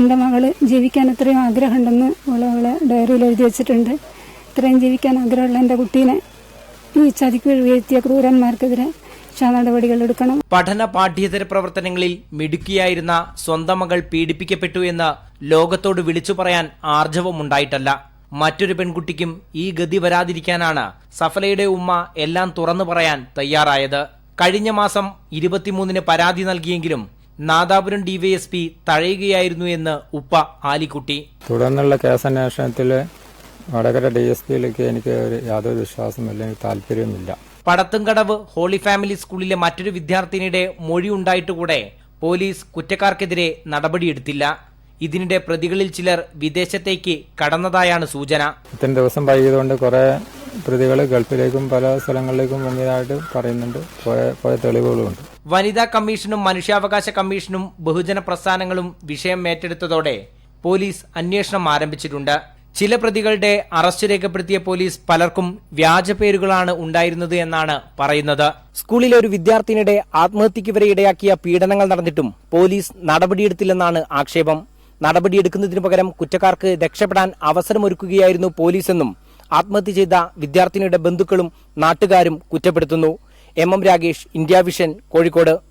എന്റെ മകൾ ജീവിക്കാൻ എത്രയും ആഗ്രഹമുണ്ടെന്ന് അവളെ അവളെ ഡയറിയിൽ എഴുതി വെച്ചിട്ടുണ്ട്. ഇത്രയും ജീവിക്കാൻ ആഗ്രഹമുള്ള എന്റെ കുട്ടീനെ ഈ ചതിക്ക് വീഴ്ത്തിയ ക്രൂരന്മാർക്കെതിരെ പഠന പാഠ്യേതര പ്രവർത്തനങ്ങളിൽ മിടുക്കിയായിരുന്ന സ്വന്തം മകൾ പീഡിപ്പിക്കപ്പെട്ടു എന്ന് ലോകത്തോട് വിളിച്ചു പറയാൻ ആർജവമുണ്ടായിട്ടല്ല മറ്റൊരു പെൺകുട്ടിക്കും ഈ ഗതി വരാതിരിക്കാനാണ് സഫലയുടെ ഉമ്മ എല്ലാം തുറന്നു പറയാൻ തയ്യാറായത്. കഴിഞ്ഞ മാസം ഇരുപത്തിമൂന്നിന് പരാതി നൽകിയെങ്കിലും നാദാപുരം ഡിവൈഎസ്പി തഴയുകയായിരുന്നു എന്ന് ഉപ്പ ആലിക്കുട്ടി. തുടർന്നുള്ള കേസ് അന്വേഷണത്തിൽ വടകര ഡി എസ് പിയിലേക്ക് എനിക്ക് യാതൊരു വിശ്വാസമില്ല എനിക്ക് താല്പര്യവുമില്ല. പടത്തുംകടവ് ഹോളി ഫാമിലി സ്കൂളിലെ മറ്റൊരു വിദ്യാർത്ഥിനിയുടെ മൊഴി ഉണ്ടായിട്ടുകൂടെ പോലീസ് കുറ്റക്കാർക്കെതിരെ നടപടിയെടുത്തില്ല. ഇതിനിടെ പ്രതികളിൽ ചിലർ വിദേശത്തേക്ക് കടന്നതായാണ് സൂചന. ഇത്രയും ദിവസം വൈകിയതുകൊണ്ട് കുറെ പ്രതികൾ ഗൾഫിലേക്കും പല സ്ഥലങ്ങളിലേക്കും മുങ്ങിയതായിട്ട് പറയുന്നുണ്ട്. പോയ പോയ തെളിവുകളുമുണ്ട് വനിതാ കമ്മീഷനും മനുഷ്യാവകാശ കമ്മീഷനും ബഹുജന പ്രസ്ഥാനങ്ങളും വിഷയം ഏറ്റെടുത്തതോടെ പോലീസ് അന്വേഷണം ആരംഭിച്ചിട്ടുണ്ട്. ചില പ്രതികളുടെ അറസ്റ്റ് രേഖപ്പെടുത്തിയ പോലീസ് പലർക്കും വ്യാജ പേരുകളാണ് ഉണ്ടായിരുന്നത് എന്നാണ് പറയുന്നത്. സ്കൂളിലെ ഒരു വിദ്യാർത്ഥിനിയുടെ ആത്മഹത്യയ്ക്ക് വരെ ഇടയാക്കിയ പീഡനങ്ങൾ നടന്നിട്ടും പോലീസ് നടപടിയെടുത്തില്ലെന്നാണ് ആക്ഷേപം. നടപടിയെടുക്കുന്നതിനു പകരം കുറ്റക്കാർക്ക് രക്ഷപ്പെടാൻ അവസരമൊരുക്കുകയായിരുന്നു പോലീസെന്നും ആത്മഹത്യ ചെയ്ത വിദ്യാർത്ഥിനിയുടെ ബന്ധുക്കളും നാട്ടുകാരും കുറ്റപ്പെടുത്തുന്നു. M M Ragesh India vision Kozhikode.